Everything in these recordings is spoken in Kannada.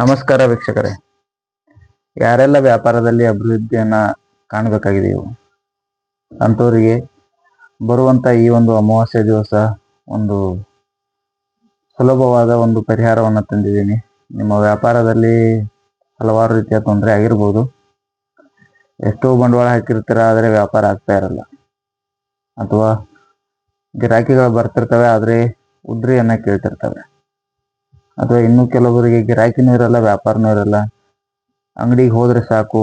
ನಮಸ್ಕಾರ ವೀಕ್ಷಕರೇ. ಯಾರೆಲ್ಲ ವ್ಯಾಪಾರದಲ್ಲಿ ಅಭಿವೃದ್ಧಿಯನ್ನ ಕಾಣಬೇಕಾಗಿದೆಯೋ ಅಂಥವರಿಗೆ ಬರುವಂತ ಈ ಒಂದು ಅಮಾವಾಸ್ಯೆ ದಿವಸ ಒಂದು ಸುಲಭವಾದ ಒಂದು ಪರಿಹಾರವನ್ನು ತಂದಿದ್ದೀನಿ. ನಿಮ್ಮ ವ್ಯಾಪಾರದಲ್ಲಿ ಹಲವಾರು ರೀತಿಯ ತೊಂದರೆ ಆಗಿರ್ಬೋದು. ಎಷ್ಟೋ ಬಂಡವಾಳ ಹಾಕಿರ್ತೀರ, ಆದರೆ ವ್ಯಾಪಾರ ಆಗ್ತಾ ಇರಲ್ಲ. ಅಥವಾ ಗಿರಾಕಿಗಳು ಬರ್ತಿರ್ತವೆ, ಆದರೆ ಉದ್ರಿಯನ್ನ ಕೇಳ್ತಿರ್ತವೆ. ಅಥವಾ ಇನ್ನು ಕೆಲವರಿಗೆ ಗಿರಾಕಿನೂ ಇರಲ್ಲ ವ್ಯಾಪಾರನೂ ಇರಲ್ಲ ಅಂಗಡಿಗೆ ಹೋದ್ರೆ ಸಾಕು,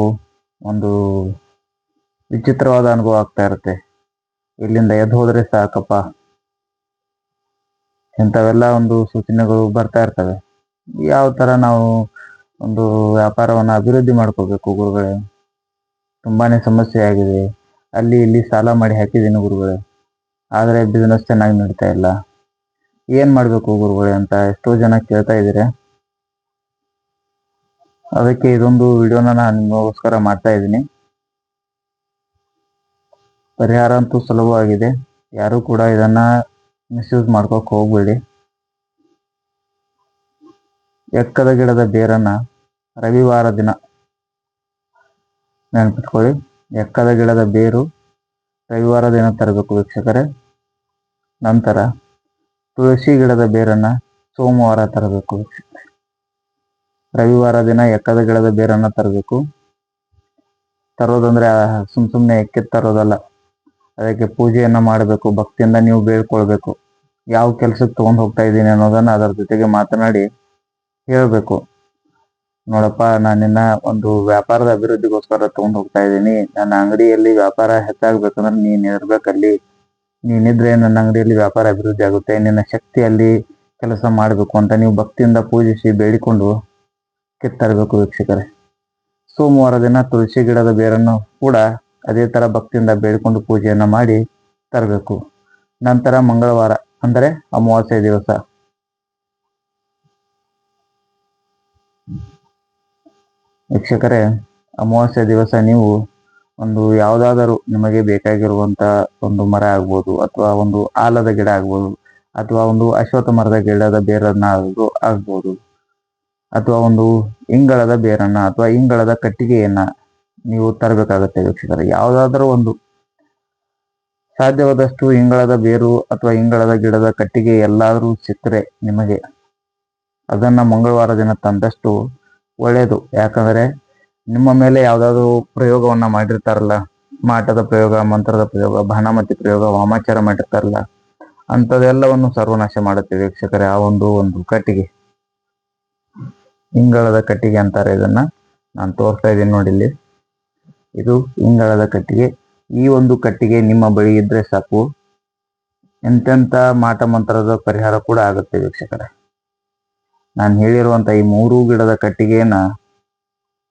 ಒಂದು ವಿಚಿತ್ರವಾದ ಅನುಭವ ಆಗ್ತಾ ಇರುತ್ತೆ. ಇಲ್ಲಿಂದ ಎದ್ದು ಹೋದ್ರೆ ಸಾಕಪ್ಪ. ಇಂಥವೆಲ್ಲ ಒಂದು ಸೂಚನೆಗಳು ಬರ್ತಾ ಇರ್ತವೆ. ಯಾವ ತರ ನಾವು ಒಂದು ವ್ಯಾಪಾರವನ್ನು ಅಭಿವೃದ್ಧಿ ಮಾಡ್ಕೋಬೇಕು ಗುರುಗಳೇ? ತುಂಬಾನೇ ಸಮಸ್ಯೆ ಆಗಿದೆ. ಅಲ್ಲಿ ಇಲ್ಲಿ ಸಾಲ ಮಾಡಿ ಹಾಕಿದ್ದೀನಿ ಗುರುಗಳೇ. ಆದರೆ ಬಿಸ್ನೆಸ್ ಚೆನ್ನಾಗಿ ನಡೀತಾ ಇಲ್ಲ. ಏನ್ ಮಾಡ್ಬೇಕು ಗುರುಗಳೇ ಅಂತ ಎಷ್ಟೋ ಜನ ಕೇಳ್ತಾ ಇದ್ದೀರಿ ಅದಕ್ಕೆ ಇದೊಂದು ವಿಡಿಯೋನ ನಾನು ನಿಮಗೋಸ್ಕರ ಮಾಡ್ತಾ ಇದ್ದೀನಿ. ಪರಿಹಾರ ಅಂತೂ ಸುಲಭವಾಗಿದೆ. ಯಾರು ಕೂಡ ಇದನ್ನ ಮಿಸ್ಯೂಸ್ ಮಾಡ್ಕೋಕ್ ಹೋಗ್ಬೇಡಿ. ಎಕ್ಕದ ಗಿಡದ ಬೇರನ್ನ ರವಿವಾರ ದಿನ ನೆನ್ಪಿಟ್ಕೊಳ್ಳಿ. ಎಕ್ಕದ ಗಿಡದ ಬೇರು ರವಿವಾರ ದಿನ ತರಬೇಕು ವೀಕ್ಷಕರೇ. ನಂತರ ತುಳಸಿ ಗಿಡದ ಬೇರನ್ನ ಸೋಮವಾರ ತರಬೇಕು. ರವಿವಾರ ದಿನ ಎಕ್ಕದ ಗಿಡದ ಬೇರನ್ನ ತರಬೇಕು. ತರೋದಂದ್ರೆ ಸುಮ್ ಸುಮ್ನೆ ಎಕ್ಕೆ ತರೋದಲ್ಲ. ಅದಕ್ಕೆ ಪೂಜೆಯನ್ನ ಮಾಡಬೇಕು, ಭಕ್ತಿಯಿಂದ ನೀವು ಬೇಡ್ಕೊಳ್ಬೇಕು. ಯಾವ ಕೆಲ್ಸಕ್ಕೆ ತಗೊಂಡ್ ಹೋಗ್ತಾ ಇದ್ದೀನಿ ಅನ್ನೋದನ್ನ ಅದರ ಜೊತೆಗೆ ಮಾತನಾಡಿ ಹೇಳ್ಬೇಕು. ನೋಡಪ್ಪ, ನಾನು ನಿನ್ನ ಒಂದು ವ್ಯಾಪಾರದ ಅಭಿವೃದ್ಧಿಗೋಸ್ಕರ ತಗೊಂಡ್ ಹೋಗ್ತಾ ಇದ್ದೀನಿ. ನನ್ನ ಅಂಗಡಿಯಲ್ಲಿ ವ್ಯಾಪಾರ ಹೆಚ್ಚಾಗ್ಬೇಕಂದ್ರೆ ನೀನ್ ಇರ್ಬೇಕಲ್ಲಿ ನೀನಿದ್ರೆ ನನ್ನ ಅಂಗಡಿಯಲ್ಲಿ ವ್ಯಾಪಾರ ಅಭಿವೃದ್ಧಿ ಆಗುತ್ತೆ, ನಿನ್ನ ಶಕ್ತಿಯಲ್ಲಿ ಕೆಲಸ ಮಾಡಬೇಕು ಅಂತ ನೀವು ಭಕ್ತಿಯಿಂದ ಪೂಜಿಸಿ ಬೇಡಿಕೊಂಡು ಕಿತ್ತರಬೇಕು ವೀಕ್ಷಕರೇ. ಸೋಮವಾರ ದಿನ ತುಳಸಿ ಗಿಡದ ಬೇರನ್ನು ಕೂಡ ಅದೇ ತರ ಭಕ್ತಿಯಿಂದ ಬೇಡಿಕೊಂಡು ಪೂಜೆಯನ್ನ ಮಾಡಿ ತರಬೇಕು. ನಂತರ ಮಂಗಳವಾರ, ಅಂದರೆ ಅಮಾವಾಸ್ಯೆ ದಿವಸ. ವೀಕ್ಷಕರೇ, ಅಮಾವಾಸ್ಯೆ ದಿವಸ ನೀವು ಒಂದು ಯಾವುದಾದರೂ ನಿಮಗೆ ಬೇಕಾಗಿರುವಂತ ಒಂದು ಮರ ಆಗ್ಬೋದು, ಅಥವಾ ಒಂದು ಆಲದ ಗಿಡ ಆಗ್ಬೋದು, ಅಥವಾ ಒಂದು ಅಶ್ವತ್ಥ ಮರದ ಗಿಡದ ಬೇರನ್ನ ಆಗ್ಬೋದು, ಅಥವಾ ಒಂದು ಇಂಗಳದ ಬೇರನ್ನ, ಅಥವಾ ಇಂಗಳದ ಕಟ್ಟಿಗೆಯನ್ನ ನೀವು ತರಬೇಕಾಗತ್ತೆ ವೀಕ್ಷಕರ. ಯಾವುದಾದ್ರೂ ಒಂದು ಸಾಧ್ಯವಾದಷ್ಟು ಇಂಗಳದ ಬೇರು ಅಥವಾ ಇಂಗಳದ ಗಿಡದ ಕಟ್ಟಿಗೆ ಎಲ್ಲಾದರೂ ಸಿಕ್ಕರೆ ನಿಮಗೆ ಅದನ್ನ ಮಂಗಳವಾರ ದಿನ ತಂದಷ್ಟು ಒಳ್ಳೆಯದು ಯಾಕಂದ್ರೆ ನಿಮ್ಮ ಮೇಲೆ ಯಾವ್ದಾದ್ರು ಪ್ರಯೋಗವನ್ನ ಮಾಡಿರ್ತಾರಲ್ಲ? ಮಾಟದ ಪ್ರಯೋಗ, ಮಂತ್ರದ ಪ್ರಯೋಗ, ಬಾಣಮತಿ ಪ್ರಯೋಗ, ವಾಮಾಚಾರ ಮಾಡಿರ್ತಾರಲ್ಲ? ಅಂತದೆಲ್ಲವನ್ನು ಸರ್ವನಾಶ ಮಾಡುತ್ತೆ ವೀಕ್ಷಕರೇ, ಆ ಒಂದು ಒಂದು ಕಟ್ಟಿಗೆ. ಇಂಗಳದ ಕಟ್ಟಿಗೆ ಅಂತಾರೆ ಇದನ್ನ. ನಾನು ತೋರ್ತಾ ಇದ್ದೀನಿ ನೋಡಿ ಇಲ್ಲಿ. ಇದು ಇಂಗಳದ ಕಟ್ಟಿಗೆ. ಈ ಒಂದು ಕಟ್ಟಿಗೆ ನಿಮ್ಮ ಬಳಿ ಇದ್ರೆ ಸಾಕು. ಎಂತೆಂತ ಮಾಟ ಮಂತ್ರದ ಪರಿಹಾರ ಕೂಡ ಆಗುತ್ತೆ ವೀಕ್ಷಕರೇ. ನಾನು ಹೇಳಿರುವಂತ ಈ ಮೂರು ಗಿಡದ ಕಟ್ಟಿಗೆಯನ್ನ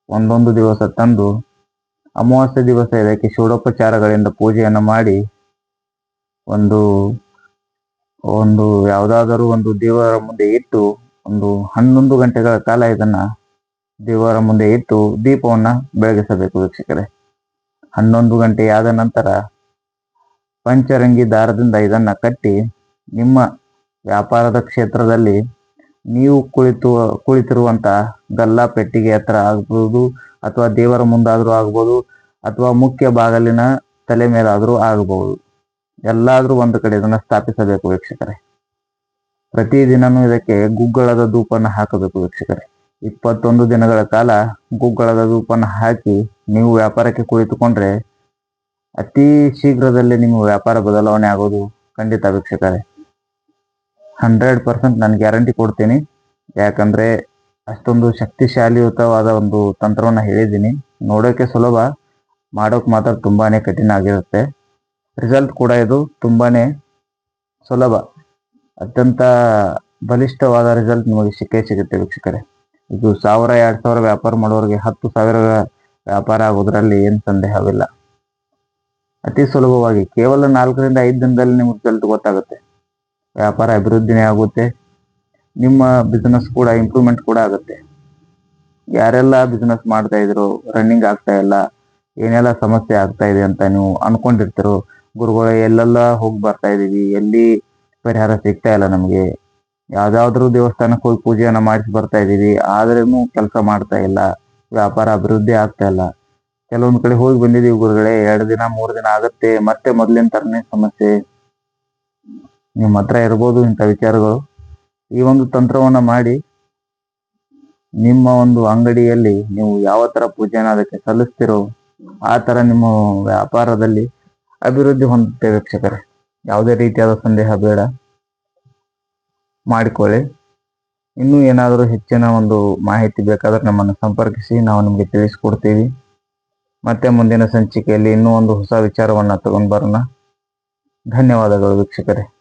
ಒಂದೊಂದು ದಿವಸ ತಂದು ಅಮಾವಾಸ್ಯೆ ದಿವಸ ಇದಕ್ಕೆ ಷೋಡೋಪಚಾರಗಳಿಂದ ಪೂಜೆಯನ್ನು ಮಾಡಿ ಒಂದು ಒಂದು ಯಾವುದಾದರೂ ಒಂದು ದೇವರ ಮುಂದೆ ಇಟ್ಟು ಒಂದು ಹನ್ನೊಂದು ಗಂಟೆಗಳ ಕಾಲ ಇದನ್ನ ದೇವರ ಮುಂದೆ ಇಟ್ಟು ದೀಪವನ್ನ ಬೆಳಗಿಸಬೇಕು ವೀಕ್ಷಕರೇ. ಹನ್ನೊಂದು ಗಂಟೆ ಆದ ನಂತರ ಪಂಚರಂಗಿ ದಾರದಿಂದ ಇದನ್ನ ಕಟ್ಟಿ ನಿಮ್ಮ ವ್ಯಾಪಾರದ ಕ್ಷೇತ್ರದಲ್ಲಿ ನೀವು ಕುಳಿತು ಕುಳಿತಿರುವಂತ ಗಲ್ಲಾ ಪೆಟ್ಟಿಗೆ ಹತ್ರ ಆಗ್ಬೋದು ಅಥವಾ ದೇವರ ಮುಂದಾದ್ರೂ ಆಗ್ಬೋದು ಅಥವಾ ಮುಖ್ಯ ಬಾಗಲಿನ ತಲೆ ಮೇಲಾದ್ರೂ ಆಗಬಹುದು ಎಲ್ಲಾದ್ರೂ ಒಂದು ಕಡೆ ಇದನ್ನ ಸ್ಥಾಪಿಸಬೇಕು ವೀಕ್ಷಕರೇ. ಪ್ರತಿದಿನನೂ ಇದಕ್ಕೆ ಗುಗ್ಗಳದ ಧೂಪನ್ನು ಹಾಕಬೇಕು ವೀಕ್ಷಕರೇ. ಇಪ್ಪತ್ತೊಂದು ದಿನಗಳ ಕಾಲ ಗುಗ್ಗಳದ ಧೂಪನ್ನು ಹಾಕಿ ನೀವು ವ್ಯಾಪಾರಕ್ಕೆ ಕುಳಿತುಕೊಂಡ್ರೆ ಅತಿ ಶೀಘ್ರದಲ್ಲೇ ನಿಮ್ಮ ವ್ಯಾಪಾರ ಬದಲಾವಣೆ ಆಗೋದು ಖಂಡಿತ ವೀಕ್ಷಕರೇ. ಹಂಡ್ರೆಡ್ ಪರ್ಸೆಂಟ್ ನಾನು ಗ್ಯಾರಂಟಿ ಕೊಡ್ತೀನಿ. ಯಾಕಂದ್ರೆ ಅಷ್ಟೊಂದು ಶಕ್ತಿಶಾಲಿಯುತವಾದ ಒಂದು ತಂತ್ರವನ್ನು ಹೇಳಿದ್ದೀನಿ. ನೋಡೋಕೆ ಸುಲಭ, ಮಾಡೋಕೆ ಮಾತ್ರ ತುಂಬಾ ಕಠಿಣ ಆಗಿರುತ್ತೆ. ರಿಸಲ್ಟ್ ಕೂಡ ಇದು ತುಂಬಾ ಸುಲಭ. ಅತ್ಯಂತ ಬಲಿಷ್ಠವಾದ ರಿಸಲ್ಟ್ ನಿಮಗೆ ಸಿಕ್ಕೇ ಸಿಗುತ್ತೆ ವೀಕ್ಷಕರೇ. ಇದು ಸಾವಿರ, ಎರಡು ಸಾವಿರ ವ್ಯಾಪಾರ ಮಾಡೋರಿಗೆ ಹತ್ತು ಸಾವಿರ ವ್ಯಾಪಾರ ಆಗೋದ್ರಲ್ಲಿ ಏನು ಸಂದೇಹವಿಲ್ಲ. ಅತಿ ಸುಲಭವಾಗಿ ಕೇವಲ ನಾಲ್ಕರಿಂದ ಐದು ದಿನದಲ್ಲಿ ನಿಮ್ಗೆ ರಿಸಲ್ಟ್ ಗೊತ್ತಾಗುತ್ತೆ. ವ್ಯಾಪಾರ ಅಭಿವೃದ್ಧಿನೇ ಆಗುತ್ತೆ. ನಿಮ್ಮ ಬಿಸ್ನೆಸ್ ಕೂಡ ಇಂಪ್ರೂವ್ಮೆಂಟ್ ಕೂಡ ಆಗುತ್ತೆ. ಯಾರೆಲ್ಲ ಬಿಸ್ನೆಸ್ ಮಾಡ್ತಾ ಇದ್ರು ರನ್ನಿಂಗ್ ಆಗ್ತಾ ಇಲ್ಲ, ಏನೆಲ್ಲ ಸಮಸ್ಯೆ ಆಗ್ತಾ ಇದೆ ಅಂತ ನೀವು ಅನ್ಕೊಂಡಿರ್ತಿರೋ ಗುರುಗಳು, ಎಲ್ಲೆಲ್ಲ ಹೋಗಿ ಬರ್ತಾ ಇದೀವಿ, ಎಲ್ಲಿ ಪರಿಹಾರ ಸಿಗ್ತಾ ಇಲ್ಲ ನಮಗೆ. ಯಾವ್ದಾದ್ರು ದೇವಸ್ಥಾನಕ್ಕೆ ಹೋಗಿ ಪೂಜೆಯನ್ನ ಮಾಡಿಸಿ ಬರ್ತಾ ಇದೀವಿ ಆದ್ರೂ ಕೆಲಸ ಮಾಡ್ತಾ ಇಲ್ಲ, ವ್ಯಾಪಾರ ಅಭಿವೃದ್ಧಿ ಆಗ್ತಾ ಇಲ್ಲ. ಕೆಲವೊಂದ್ ಕಡೆ ಹೋಗಿ ಬಂದಿದೀವಿ ಗುರುಗಳೇ, ಎರಡು ದಿನ, ಮೂರ್ ದಿನ ಆಗತ್ತೆ, ಮತ್ತೆ ಮೊದ್ಲಿನ ತರನೇ ಸಮಸ್ಯೆ. ನಿಮ್ಮ ಹತ್ರ ಇರ್ಬೋದು ಇಂಥ ವಿಚಾರಗಳು. ಈ ಒಂದು ತಂತ್ರವನ್ನ ಮಾಡಿ ನಿಮ್ಮ ಒಂದು ಅಂಗಡಿಯಲ್ಲಿ ನೀವು ಯಾವ ಥರ ಪೂಜೆನ ಅದಕ್ಕೆ ಸಲ್ಲಿಸ್ತಿರೋ ಆ ಥರ ನಿಮ್ಮ ವ್ಯಾಪಾರದಲ್ಲಿ ಅಭಿವೃದ್ಧಿ ಹೊಂದುತ್ತೆ ವೀಕ್ಷಕರೇ. ಯಾವುದೇ ರೀತಿಯಾದ ಸಂದೇಹ ಬೇಡ. ಮಾಡಿಕೊಳ್ಳಿ. ಇನ್ನೂ ಏನಾದರೂ ಹೆಚ್ಚಿನ ಒಂದು ಮಾಹಿತಿ ಬೇಕಾದರೆ ನಮ್ಮನ್ನು ಸಂಪರ್ಕಿಸಿ, ನಾವು ನಿಮಗೆ ತಿಳಿಸ್ಕೊಡ್ತೀವಿ. ಮತ್ತೆ ಮುಂದಿನ ಸಂಚಿಕೆಯಲ್ಲಿ ಇನ್ನೂ ಒಂದು ಹೊಸ ವಿಚಾರವನ್ನ ತಗೊಂಡು ಬರೋಣ. ಧನ್ಯವಾದಗಳು ವೀಕ್ಷಕರೇ.